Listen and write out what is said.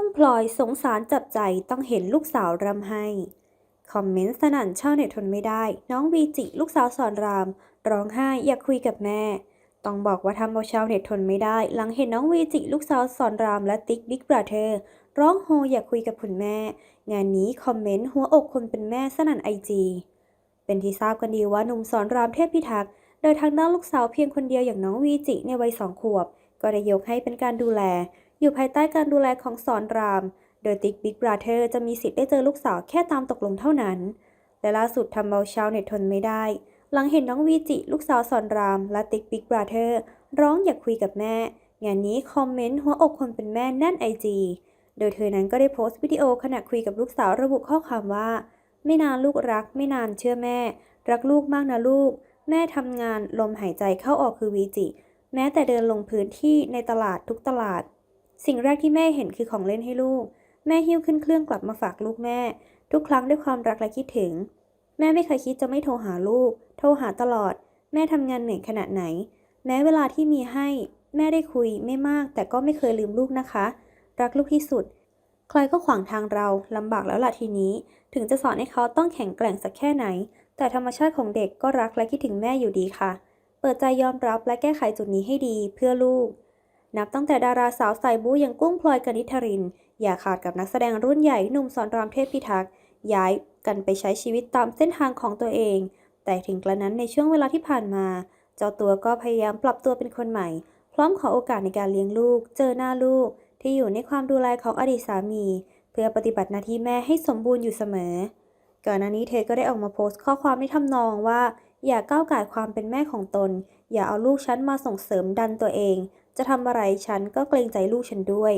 กุ้งพลอยสงสารจับใจต้องเห็นลูกสาวรำไห้ คอมเมนต์สนั่นชาวเน็ตทนไม่ได้ น้องวีจิลูกสาวสอนราม ร้องไห้อยากคุยกับแม่ ต้องบอกว่าทำเอาชาวเน็ตทนไม่ได้ หลังเห็นน้องวีจิลูกสาวสอนรามและติ๊กบิ๊กบราเธอร์ร้องโฮอยากคุยกับคุณแม่ งานนี้คอมเมนต์หัวอกคนเป็นแม่สนั่นไอจีเป็นที่ทราบกันดีว่าหนุ่มสอนรามเทพพิทักษ์โดยทางด้านลูกสาวเพียงคนเดียวอย่างน้องวีจิในวัยสองขวบ ก็ได้ยกให้เป็นการดูแล อยู่ภายใต้การดูแลของสอนราม โดยติ๊กบิ๊กบราเธอร์จะมีสิทธิ์ได้เจอลูกสาวแค่ตามตกลงเท่านั้น และล่าสุดทำเอาชาวเน็ตทนไม่ได้ หลังเห็นน้องวีจิลูกสาวสอนราม และติ๊กบิ๊กบราเธอร์ร้องอยากคุยกับแม่ งานนี้คอมเมนต์หัวอกคนเป็นแม่แน่นไอจีโดยเธอนั้นก็ได้โพสต์วิดีโอขณะคุยกับลูกสาวระบุข้อความว่า ไม่นานลูกรัก ไม่นานเชื่อแม่ รักลูกมากนะลูก แม่ทำงานลมหายใจเข้าออกคือวีจิ แม้แต่เดินลงพื้นที่ในตลาดทุกตลาด สิ่งแรกที่แม่เห็นคือของเล่นให้ลูก แม่หิ้วขึ้นเครื่องกลับมาฝากลูกแม่ ทุกครั้งด้วยความรักและคิดถึง แม่ไม่เคยคิดจะไม่โทรหาลูก โทรหาตลอด แม่ทำงานเหนื่อยขนาดไหน แม้เวลาที่มีให้ แม่ได้คุยไม่มาก แต่ก็ไม่เคยลืมลูกนะคะ รักลูกที่สุด ใครก็ขวางทางเราลำบากแล้วล่ะทีนี้ ถึงจะสอนให้เขาต้องแข็งแกร่งสักแค่ไหน แต่ธรรมชาติของเด็กก็รักและคิดถึงแม่อยู่ดีค่ะ เปิดใจยอมรับและแก้ไขจุดนี้ให้ดีเพื่อลูก นับตั้งแต่ดาราสาวสายบู๊อย่างกุ้งพลอยกนิษฐริน อย่าขาดกับนักแสดงรุ่นใหญ่หนุ่มสอนรามเทพพิทักษ์ย้ายกันไปใช้ชีวิตตามเส้นทางของตัวเอง แต่ถึงกระนั้นในช่วงเวลาที่ผ่านมา เจ้าตัวก็พยายามปรับตัวเป็นคนใหม่ พร้อมขอโอกาสในการเลี้ยงลูก เจอหน้าลูก ที่อยู่ในความดูแลของอดีตสามี เพื่อปฏิบัติหน้าที่แม่ให้สมบูรณ์อยู่เสมอ ก่อนหน้านี้เธอก็ได้ออกมาโพสต์ข้อความในทำนองว่า อย่าก้าวไก่ความเป็นแม่ของตน อย่าเอาลูกฉันมาส่งเสริมดันตัวเอง จะทำอะไรฉันก็เกรงใจลูกฉันด้วย